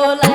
দোলা